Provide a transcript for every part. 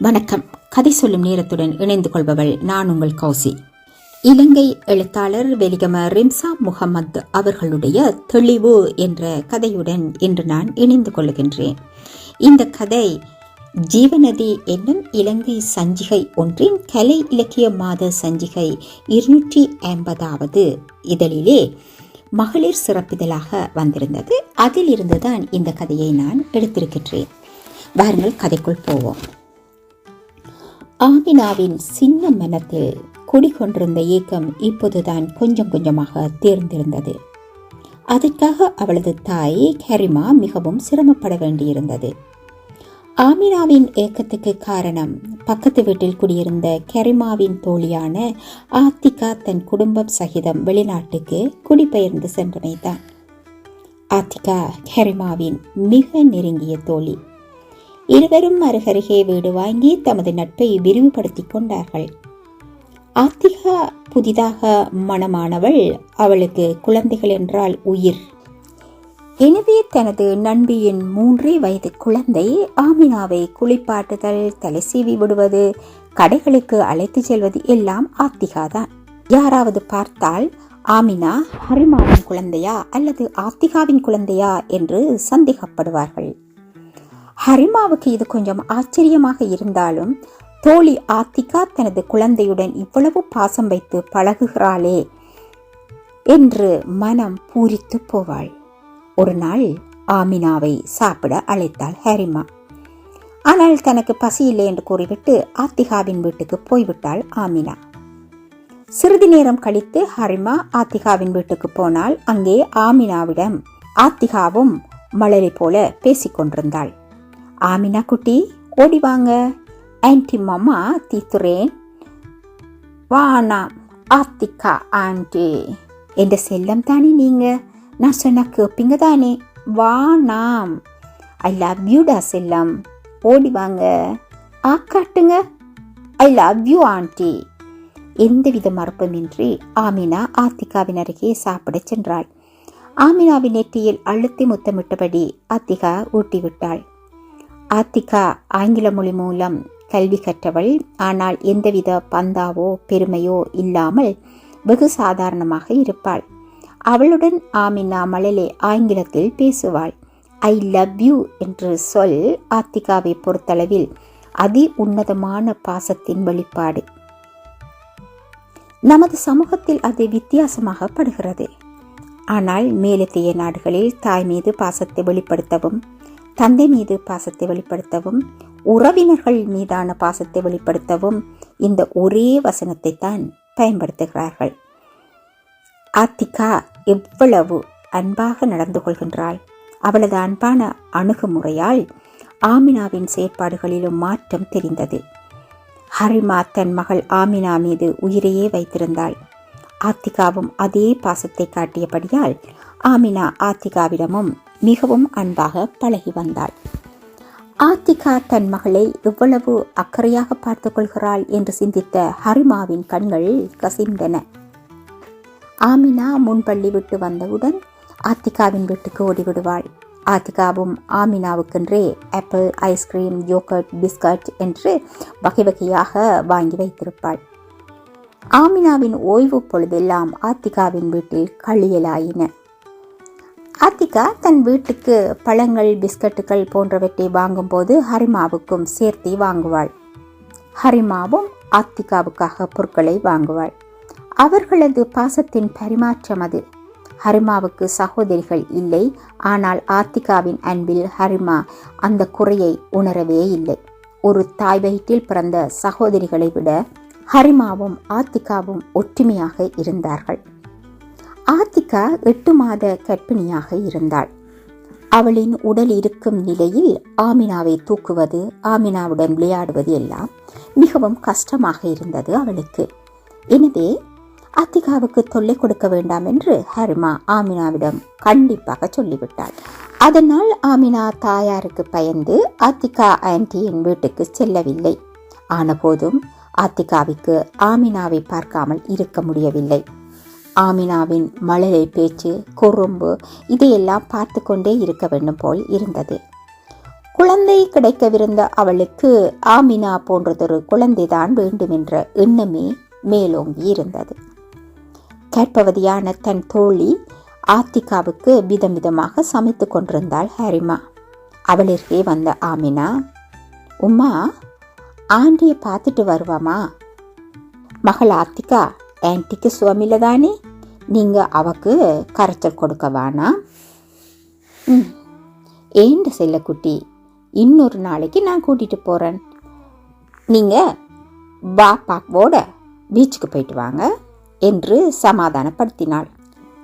வணக்கம். கதை சொல்லும் நேரத்துடன் இணைந்து கொள்பவள் நான் உங்கள் கௌசி. இலங்கை எழுத்தாளர் வெலிகம ரிம்சா முகமது அவர்களுடைய தெளிவு என்ற கதையுடன் இன்று நான் இணைந்து கொள்கின்றேன். இந்த கதை ஜீவநதி என்னும் இலங்கை சஞ்சிகை ஒன்றின் கலை இலக்கிய மாத சஞ்சிகை இருநூற்றி ஐம்பதாவது இதழிலே மகளிர் சிறப்பிதழாக வந்திருந்தது. அதிலிருந்து தான் இந்த கதையை நான் எடுத்திருக்கின்றேன். வாருங்கள் கதைக்குள் போவோம். ஆமினாவின் சின்ன மனத்தில் குடிகொண்டிருந்த ஏக்கம் இப்போதுதான் கொஞ்சம் கொஞ்சமாக தேர்ந்திருந்தது. அதற்காக அவளது தாய் கரிமா மிகவும் சிரமப்பட வேண்டியிருந்தது. ஆமினாவின் ஏக்கத்துக்கு காரணம் பக்கத்து வீட்டில் குடியிருந்த கெரிமாவின் தோழியான ஆத்திகா தன் குடும்பம் சகிதம் வெளிநாட்டுக்கு குடிபெயர்ந்து சென்றமைதான். ஆத்திகா கெரிமாவின் மிக நெருங்கிய தோழி. இருவரும் அருகருகே வீடு வாங்கி தமது நட்பை விரிவுபடுத்திக் கொண்டார்கள். ஆத்திகா புதிதாக மணமானவள் அவளுக்கு குழந்தைகள் என்றால் உயிர். எனவே தனது நண்பியின் மூன்றே வயது குழந்தை ஆமினாவை குளிப்பாட்டுதல் தலை சீவி விடுவது கடைகளுக்கு அழைத்து செல்வது எல்லாம் ஆத்திகா தான். யாராவது பார்த்தால் ஆமினா ஹரிமாவின் குழந்தையா அல்லது ஆத்திகாவின் குழந்தையா என்று சந்தேகப்படுவார்கள். ஹரிமாவுக்கு இது கொஞ்சம் ஆச்சரியமாக இருந்தாலும் தோழி ஆத்திகா தனது குழந்தையுடன் இவ்வளவு பாசம் வைத்து பழகுகிறாளே என்று மனம் பூரித்து போவாள். ஒரு நாள் ஆமினாவை சாப்பிட அழைத்தாள் ஹரிமா. ஆனால் தனக்கு பசி இல்லை என்று கூறிவிட்டு ஆத்திகாவின் வீட்டுக்கு போய்விட்டாள் ஆமினா. சிறிது நேரம் கழித்து ஹரிமா ஆத்திகாவின் வீட்டுக்கு போனால் அங்கே ஆமினாவிடம் ஆத்திகாவும் மலரை போல பேசிக்கொண்டிருந்தாள் ஆமினா குட்டி ஓடி வாங்க. ஆன்டி மாமா தீத்துறேன். வானா ஆத்திகா ஆண்டி. என்ற செல்லம் தானே நீங்க? நான் சொன்ன கேப்பீங்க தானே? வானாம் ஐ லவ் யூடா செல்லம். ஓடி வாங்க. ஆ காட்டுங்க. I love you aunty. எந்தவித மறுப்புமின்றி ஆமினா ஆத்திகாவின் அருகே சாப்பிடச் சென்றாள். ஆமினாவின் நெற்றியில் அழுத்தி முத்தமிட்டபடி ஆத்திகா ஊட்டிவிட்டாள். ஆத்திகா ஆங்கில மொழி மூலம் கல்வி கற்றவள். ஆனால் எந்தவித பந்தாவோ பெருமையோ இல்லாமல் வெகு சாதாரணமாக இருப்பாள். அவளுடன் ஆமினா மழலே ஆங்கிலத்தில் பேசுவாள். ஐ லவ் யூ என்று சொல் ஆத்திகாவை பொறுத்தளவில் அதி உன்னதமான பாசத்தின் வெளிப்பாடு. நமது சமூகத்தில் அது வித்தியாசமாக படுகிறது. ஆனால் மேலத்திய நாடுகளில் தாய் மீது பாசத்தை வெளிப்படுத்தவும் தந்தை மீது பாசத்தை வெளிப்படுத்தவும் உறவினர்கள் மீதான பாசத்தை வெளிப்படுத்தவும் இந்த ஒரே வசனத்தை தான் பயன்படுத்துகிறார்கள். ஆத்திகா எவ்வளவு அன்பாக நடந்து கொள்கின்றாள். அவளது அன்பான அணுகுமுறையால் ஆமினாவின் செயற்பாடுகளிலும் மாற்றம் தெரிந்தது. ஹரிமா தன் மகள் ஆமினா மீது உயிரையே வைத்திருந்தாள். ஆத்திகாவும் அதே பாசத்தை காட்டியபடியால் ஆமினா ஆத்திகாவிடமும் மிகவும் அன்பாக பழகி வந்தாள். ஆத்திகா தன் மகளை எவ்வளவு அக்கறையாக பார்த்துக் கொள்கிறாள் என்று சிந்தித்த ஹரிமாவின் கண்கள் கசிந்தன. ஆமினா முன்பள்ளி விட்டு வந்தவுடன் ஆத்திகாவின் வீட்டுக்கு ஓடிவிடுவாள். ஆத்திகாவும் ஆமினாவுக்கென்றே apple ice cream yogurt biscuit என்று வகை வகையாக வாங்கி வைத்திருப்பாள். ஆமினாவின் ஓய்வு பொழுதெல்லாம் ஆத்திகாவின் வீட்டில் களியலாயின ஆத்திகா தன் வீட்டுக்கு பழங்கள் பிஸ்கட்டுகள் போன்றவற்றை வாங்கும்போது ஹரிமாவுக்கும் சேர்த்து வாங்குவாள். ஹரிமாவும் ஆத்திகாவுக்காக பொருட்களை வாங்குவாள். அவர்களது பாசத்தின் பரிமாற்றம் அது. ஹரிமாவுக்கு சகோதரிகள் இல்லை. ஆனால் ஆத்திகாவின் அன்பில் ஹரிமா அந்த குறையை உணரவே இல்லை. ஒரு தாய் வயிற்றில் பிறந்த சகோதரிகளை விட ஹரிமாவும் ஆத்திகாவும் ஒற்றுமையாக இருந்தார்கள். ஆத்திகா எட்டு மாத கர்ப்பிணியாக இருந்தாள். அவளின் உடல் இருக்கும் நிலையில் ஆமினாவை தூக்குவது ஆமினாவுடன் விளையாடுவது எல்லாம் மிகவும் கஷ்டமாக இருந்தது அவளுக்கு. எனவே அத்திகாவுக்கு தொல்லை கொடுக்க வேண்டாம் என்று ஹரிமா ஆமினாவிடம் கண்டிப்பாக சொல்லிவிட்டாள். அதனால் ஆமினா தாயாருக்கு பயந்து ஆத்திகா ஆன்டியின் வீட்டுக்கு செல்லவில்லை. ஆனபோதும் ஆர்த்திகாவிற்கு ஆமினாவை பார்க்காமல் இருக்க முடியவில்லை. ஆமினாவின் மழலை பேச்சு குறும்பு இதையெல்லாம் பார்த்து கொண்டே இருக்க வேண்டும் போல் இருந்தது. குழந்தை கிடைக்கவிருந்த அவளுக்கு ஆமினா போன்றதொரு குழந்தைதான் வேண்டுமென்ற எண்ணமே மேலோங்கி இருந்தது. கற்பவதியான தன் தோழி ஆத்திகாவுக்கு விதம் விதமாக சமைத்து கொண்டிருந்தாள் ஹரிமா. அவளிற்கே வந்த ஆமினா உம்மா ஆண்டியை பார்த்துட்டு வருவாமா? மகள் ஆத்திகா ஆன்டிக்கு சுவாமியில் தானே நீங்கள் அவக்கு கரைச்சல் கொடுக்க வேணாம். ம். ஏண்ட செல்லக்குட்டி இன்னொரு நாளைக்கு நான் கூட்டிகிட்டு போகிறேன் நீங்கள் பாப்பாவோட பீச்சுக்கு போயிட்டு வாங்க என்று சமாதானப்படுத்தினாள்.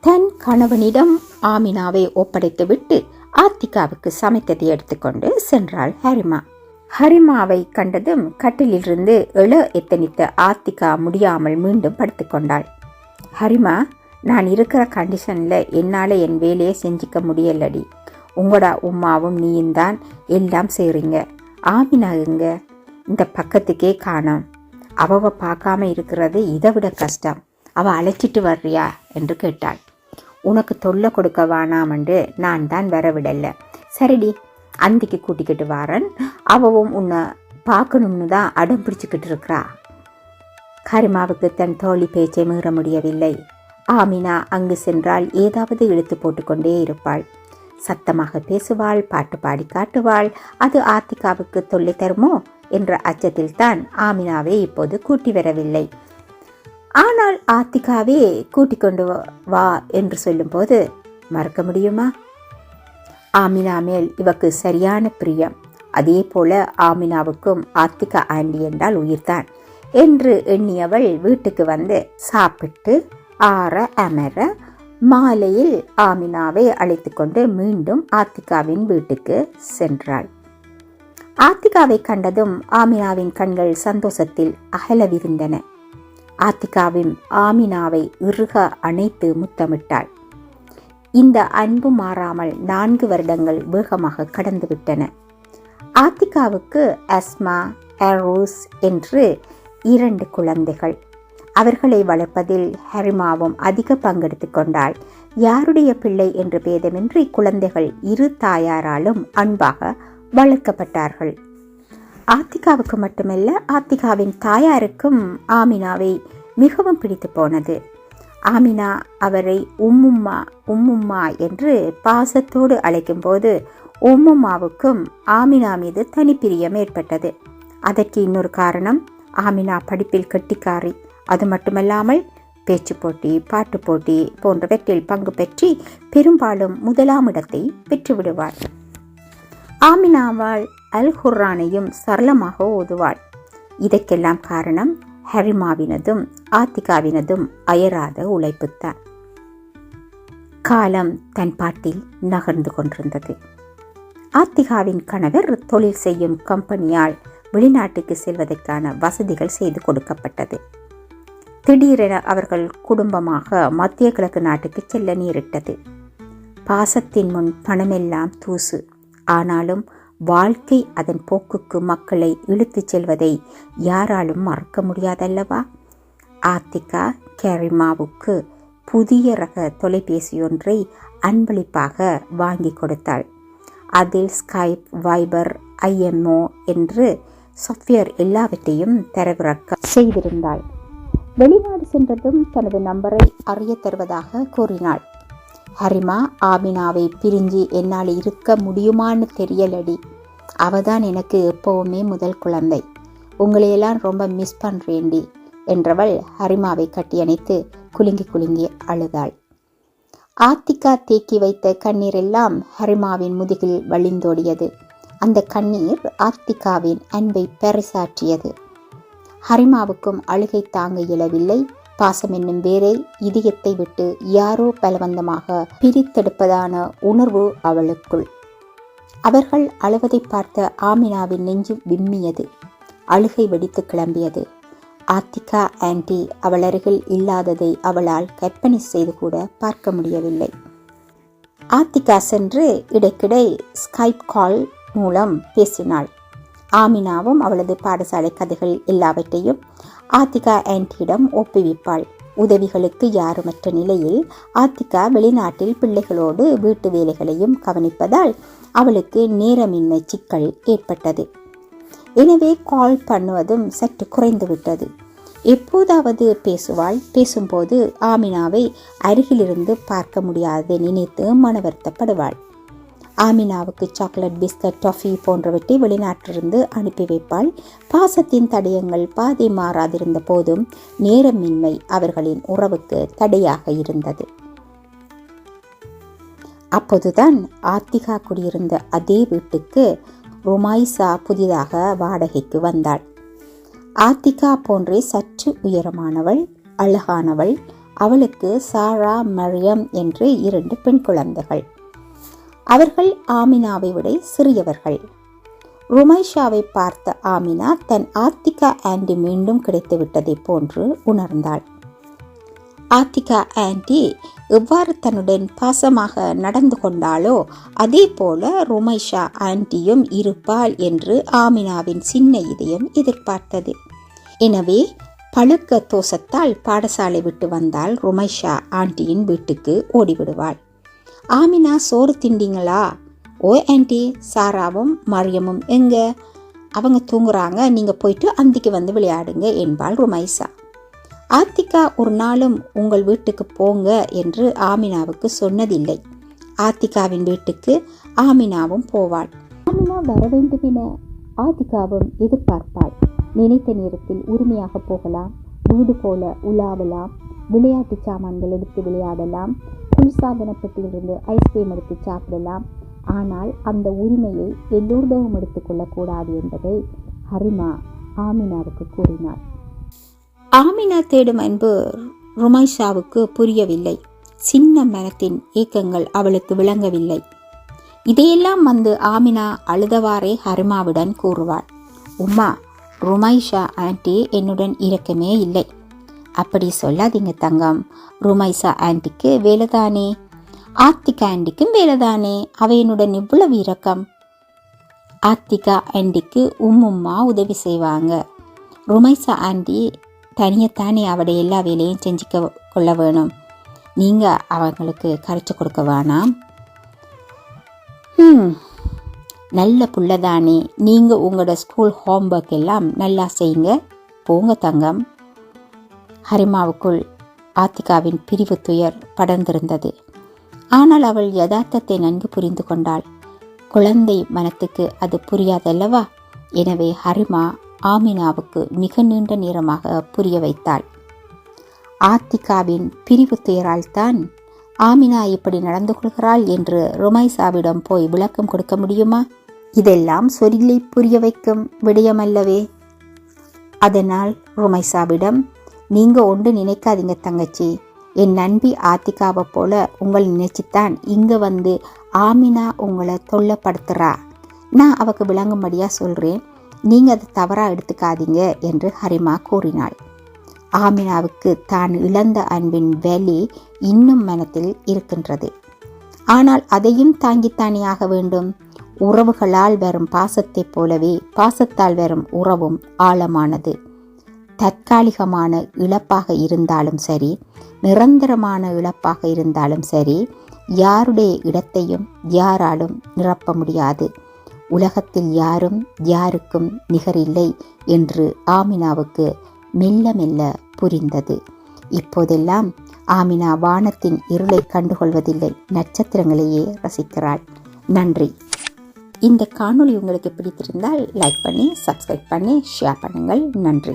தன் கணவனிடம் ஆமினாவை ஒப்படைத்துவிட்டு ஆத்திகாவுக்கு சமைத்ததை எடுத்துக்கொண்டு சென்றாள் ஹரிமா. ஹரிமாவை கண்டதும் கட்டிலிருந்து எழ எத்தனித்த ஆத்திகா முடியாமல் மீண்டும் படுத்துக்கொண்டாள். ஹரிமா நான் இருக்கிற கண்டிஷனில் என்னால் என் வேலையை செஞ்சுக்க முடியலடி. உங்களோட உம்மாவும் நீயும் தான் எல்லாம் செய்கிறீங்க ஆமினாகுங்க இந்த பக்கத்துக்கே காணோம். அவவை பார்க்காம இருக்கிறது இதை விட கஷ்டம். அவள் அழைச்சிட்டு வர்றியா? என்று கேட்டாள். உனக்கு தொல்லை கொடுக்க வேணாமண்டு நான் தான் வர விடலை சரிடி அந்திக்கு கூட்டிக்கிட்டு வாரன். அவவும் உன்னை பார்க்கணும்னு தான் அடம் பிடிச்சிக்கிட்டு இருக்கிறா. கரிமாவுக்கு தன் தோழி பேச்சை மீற முடியவில்லை. ஆமினா அங்கு சென்றால் ஏதாவது இழுத்து போட்டுக்கொண்டே இருப்பாள். சத்தமாக பேசுவாள் பாட்டு பாடி காட்டுவாள். அது ஆத்திகாவுக்கு தொல்லை தருமோ? என்ற அச்சத்தில் தான் ஆமினாவை இப்போது கூட்டி வரவில்லை. ஆனால் ஆத்திகாவே கூட்டிக் கொண்டு வா என்று சொல்லும்போது மறக்க முடியுமா? ஆமினா மேல் இவக்கு சரியான பிரியம். அதே போல ஆமினாவுக்கும் ஆத்திகா ஆண்டி என்றால் உயிர்தான் என்று எண்ணியவள் வீட்டுக்கு வந்து சாப்பிட்டு ஆற அமர மாலையில் ஆமினாவை அழைத்து கொண்டு மீண்டும் ஆத்திகாவின் வீட்டுக்கு சென்றாள். ஆத்திகாவை கண்டதும் ஆமினாவின் கண்கள் சந்தோஷத்தில் அகல விரிந்தன ஆத்திகாவின் ஆமினாவை இறுக அணைத்து முத்தமிட்டாள். இந்த அன்பு மாறாமல் நான்கு வருடங்கள் வேகமாக கடந்துவிட்டன. ஆத்திகாவுக்கு அஸ்மா அரோஸ் என்று இரண்டு குழந்தைகள். அவர்களை வளர்ப்பதில் ஹரிமாவும் அதிக பங்கெடுத்து கொண்டாள். யாருடைய பிள்ளை என்று பேதமின்றி குழந்தைகள் இரு தாயாராலும் அன்பாக வளர்க்கப்பட்டார்கள். ஆத்திகாவுக்கு மட்டுமல்ல ஆத்திகாவின் தாயாருக்கும் ஆமினாவை மிகவும் பிடித்து போனது. ஆமினா அவரை உம்மும்மா உம்மும்மா என்று பாசத்தோடு அழைக்கும்போது உம்மும்மாவுக்கும் ஆமினா மீது தனிப்பிரியம் ஏற்பட்டது. அதற்கு இன்னொரு காரணம் ஆமினா படிப்பில் கெட்டிக்காரி. அது மட்டுமல்லாமல் பேச்சு போட்டி பாட்டு போட்டி போன்றவற்றில் பங்கு பெற்றி பெரும்பாலும் முதலாம் இடத்தை பெற்றுவிடுவார். ஆமினாவால் அல் குர்ரானையும் சரளமாக ஓதுவாள். இதற்கெல்லாம் காரணம் ஹரிமாவினதும் ஆத்திகாவினதும் அயராத உழைப்புத்தான். காலம் தன் பாட்டில் நகர்ந்து கொண்டிருந்தது. ஆத்திகாவின் கணவர் தொழில் செய்யும் கம்பெனியால் வெளிநாட்டுக்கு செல்வதற்கான வசதிகள் செய்து கொடுக்கப்பட்டது. திடீரென அவர்கள் குடும்பமாக மத்திய கிழக்கு நாட்டுக்கு செல்ல நேரிட்டது. பாசத்தின் முன் பணமெல்லாம் தூசு. ஆனாலும் வாழ்க்கை அதன் போக்குக்கு மக்களை இழுத்துச் செல்வதை யாராலும் மறக்க முடியாதல்லவா? ஆத்திகா கேரிமாவுக்கு புதிய ரக தொலைபேசி ஒன்றை அன்பளிப்பாக வாங்கி கொடுத்தாள். அதில் ஸ்கைப் வைபர் ஐஎம்ஓ என்று சாஃப்ட்வேர் எல்லாவற்றையும் தரவிறக்க செய்திருந்தாள். வெளிநாடு சென்றதும் தனது நம்பரை அறிய தருவதாக கூறினாள். ஹரிமா ஆமினாவை பிரிஞ்சு என்னால் இருக்க முடியுமான்னு தெரியலடி. அவதான் எனக்கு எப்பவுமே முதல் குழந்தை. உங்களையெல்லாம் ரொம்ப மிஸ் பண்ணுறேண்டி என்றவள் ஹரிமாவை கட்டியணைத்து குலுங்கி குலுங்கி அழுதாள். ஆத்திகா தேக்கி வைத்த கண்ணீரெல்லாம் ஹரிமாவின் முதுகில் வழிந்தோடியது. அந்த கண்ணீர் ஆத்திகாவின் அன்பை பெறசாற்றியது ஹரிமாவுக்கும் அழுகை தாங்க இயலவில்லை. பாசம் என்னும் வேரை இதயத்தை விட்டு யாரோ பலவந்தமாக பிரித்தெடுப்பதான உணர்வு அவளுக்குள். அவர்கள் அழுவதை பார்த்த ஆமினாவின் நெஞ்சு விம்மியது. அழுகை வெடித்து கிளம்பியது. ஆத்திகா ஆன்டி அவள் அருகில் இல்லாததை அவளால் கற்பனை செய்து கூட பார்க்க முடியவில்லை. ஆத்திகா சென்று இடைக்கிடை ஸ்கைப் கால் மூலம் பேசினாள். ஆமினாவும் அவளது பாடசாலை கதைகள் எல்லாவற்றையும் ஆத்திகா ஆன்டியிடம் ஒப்புவிப்பாள். உதவிகளுக்கு யாருமற்ற நிலையில் ஆத்திகா வெளிநாட்டில் பிள்ளைகளோடு வீட்டு வேலைகளையும் கவனிப்பதால் அவளுக்கு நேரமின்மை சிக்கல் ஏற்பட்டது. எனவே கால் பண்ணுவதும் சற்று குறைந்துவிட்டது. எப்போதாவது பேசுவாள். பேசும்போது ஆமினாவை அருகிலிருந்து பார்க்க முடியாது நினைத்து மன வருத்தப்படுவாள் ஆமினாவுக்கு சாக்லேட் பிஸ்கட் டாஃபி போன்றவற்றை வெளிநாட்டிலிருந்து அனுப்பி வைப்பாள். பாசத்தின் தடயங்கள் பாதி மாறாதிருந்த போதும் நேரமின்மை அவர்களின் உறவுக்கு தடையாக இருந்தது. அப்போதுதான் ஆத்திகா குடியிருந்த அதே வீட்டுக்கு ருமாய்சா புதிதாக வாடகைக்கு வந்தாள். ஆத்திகா போன்றே சற்று உயரமானவள் அழகானவள். அவளுக்கு சாரா மரியம் என்று இரண்டு பெண் குழந்தைகள். அவர்கள் ஆமினாவை விட சிறியவர்கள். ருமைஷாவை பார்த்த ஆமினா தன் ஆர்த்திகா ஆண்டி மீண்டும் கிடைத்து விட்டதை போன்று உணர்ந்தாள். ஆர்த்திகா ஆண்டி எவ்வாறு தன்னுடன் பாசமாக நடந்து கொண்டாளோ அதே போல ருமைஷா ஆண்டியும் இருப்பாள் என்று ஆமினாவின் சின்ன இதயம் எதிர்பார்த்தது. எனவே பழுக்க தோசத்தால் பாடசாலை விட்டு வந்தால் ருமைஷா ஆண்டியின் வீட்டுக்கு ஓடிவிடுவாள். ஆமினா சோறு திண்டிங்களா? ஓ ஆண்டி சாராவும் மரியமும் எங்க? அவங்க தூங்குறாங்க. நீங்கள் போயிட்டு அந்திக்கு வந்து விளையாடுங்க என்பாள் ருமைசா. ஆத்திகா ஒரு நாளும் உங்கள் வீட்டுக்கு போங்க என்று ஆமினாவுக்கு சொன்னதில்லை. ஆத்திகாவின் வீட்டுக்கு ஆமினாவும் போவாள். ஆமினா வர வேண்டும் என ஆத்திகாவும் எதிர்பார்ப்பாள் நினைத்த நேரத்தில் உரிமையாக போகலாம். வீடு போல உலாவலாம். விளையாட்டு சாமான்கள் எடுத்து விளையாடலாம். குளிர்சாதன பெட்டியிலிருந்து ஐஸ்கிரீம் எடுத்து சாப்பிடலாம். ஆனால் அந்த உரிமையை எல்லோரிடமும் எடுத்துக்கொள்ளக்கூடாது என்பதை ஹரிமா ஆமினாவுக்கு கூறினார் ஆமினா தேடும் அன்பு ருமைஷாவுக்கு புரியவில்லை. சின்ன மனத்தின் ஏக்கங்கள் அவளுக்கு விளங்கவில்லை. இதையெல்லாம் வந்து ஆமினா அழுதவாறே ஹரிமாவுடன் கூறுவாள். உம்மா ருமைஷா ஆண்டி என்னுடன் இறக்கமே இல்லை. அப்படி சொல்லாதீங்க தங்கம். ருமைசா ஆண்டிக்கு வேலைதானே? ஆத்திகா ஆண்டிக்கும் வேலைதானே? அவையனுடன் இவ்வளவு இரக்கம். ஆத்திகா ஆண்டிக்கு உம்மும்மா உதவி செய்வாங்க. ருமைசா ஆண்டி தனியத்தானே அவட எல்லா வேலையும் செஞ்சுக்க கொள்ள வேணும். நீங்கள் அவங்களுக்கு கரைச்சி கொடுக்க வேணாம். ம் நல்ல புள்ளதானே. நீங்கள் உங்களோட ஸ்கூல் ஹோம்ஒர்க் எல்லாம் நல்லா செய்யுங்க. போங்க தங்கம். ஹரிமாவுக்குள் ஆத்திகாவின் பிரிவு துயர் படர்ந்திருந்தது. ஆனால் அவள் யதார்த்தத்தை நன்கு புரிந்து கொண்டாள். குழந்தை மனத்துக்கு அது புரியாதல்லவா? எனவே ஹரிமா ஆமினாவுக்கு மிக நீண்ட நேரமாக புரிய வைத்தாள். ஆத்திகாவின் பிரிவு துயரால் தான் ஆமினா இப்படி நடந்து கொள்கிறாள் என்று ருமைசாவிடம் போய் விளக்கம் கொடுக்க முடியுமா? இதெல்லாம் சொல்லி புரிய வைக்கும் விடயமல்லவே. அதனால் ருமைசாவிடம் நீங்கள் ஒன்று நினைக்காதீங்க தங்கச்சி. என் நண்பி ஆத்திகாவை போல உங்களை நினைச்சித்தான் இங்கே வந்து ஆமினா உங்களை தொல்லப்படுத்துகிறா நான் அவக்கு விளங்கும்படியாக சொல்கிறேன் நீங்கள் அதை தவறாக எடுத்துக்காதீங்க என்று ஹரிமா கூறினாள். ஆமினாவுக்கு தான் இழந்த அன்பின் வேலி இன்னும் மனத்தில் இருக்கின்றது. ஆனால் அதையும் தாங்கித்தானே ஆக வேண்டும். உறவுகளால் வரும் பாசத்தைப் போலவே பாசத்தால் வரும் உறவும் ஆழமானது. தற்காலிகமான இழப்பாக இருந்தாலும் சரி நிரந்தரமான இழப்பாக இருந்தாலும் சரி யாருடைய இடத்தையும் யாராலும் நிரப்ப முடியாது. உலகத்தில் யாரும் யாருக்கும் நிகரில்லை என்று ஆமினாவுக்கு மெல்ல மெல்ல புரிந்தது. இப்போதெல்லாம் ஆமினா வானத்தின் இருளை கண்டுகொள்வதில்லை நட்சத்திரங்களையே ரசிக்கிறாள். நன்றி. இந்த காணொளி உங்களுக்கு பிடித்திருந்தால் லைக் பண்ணி சப்ஸ்கிரைப் பண்ணி ஷேர் பண்ணுங்கள். நன்றி.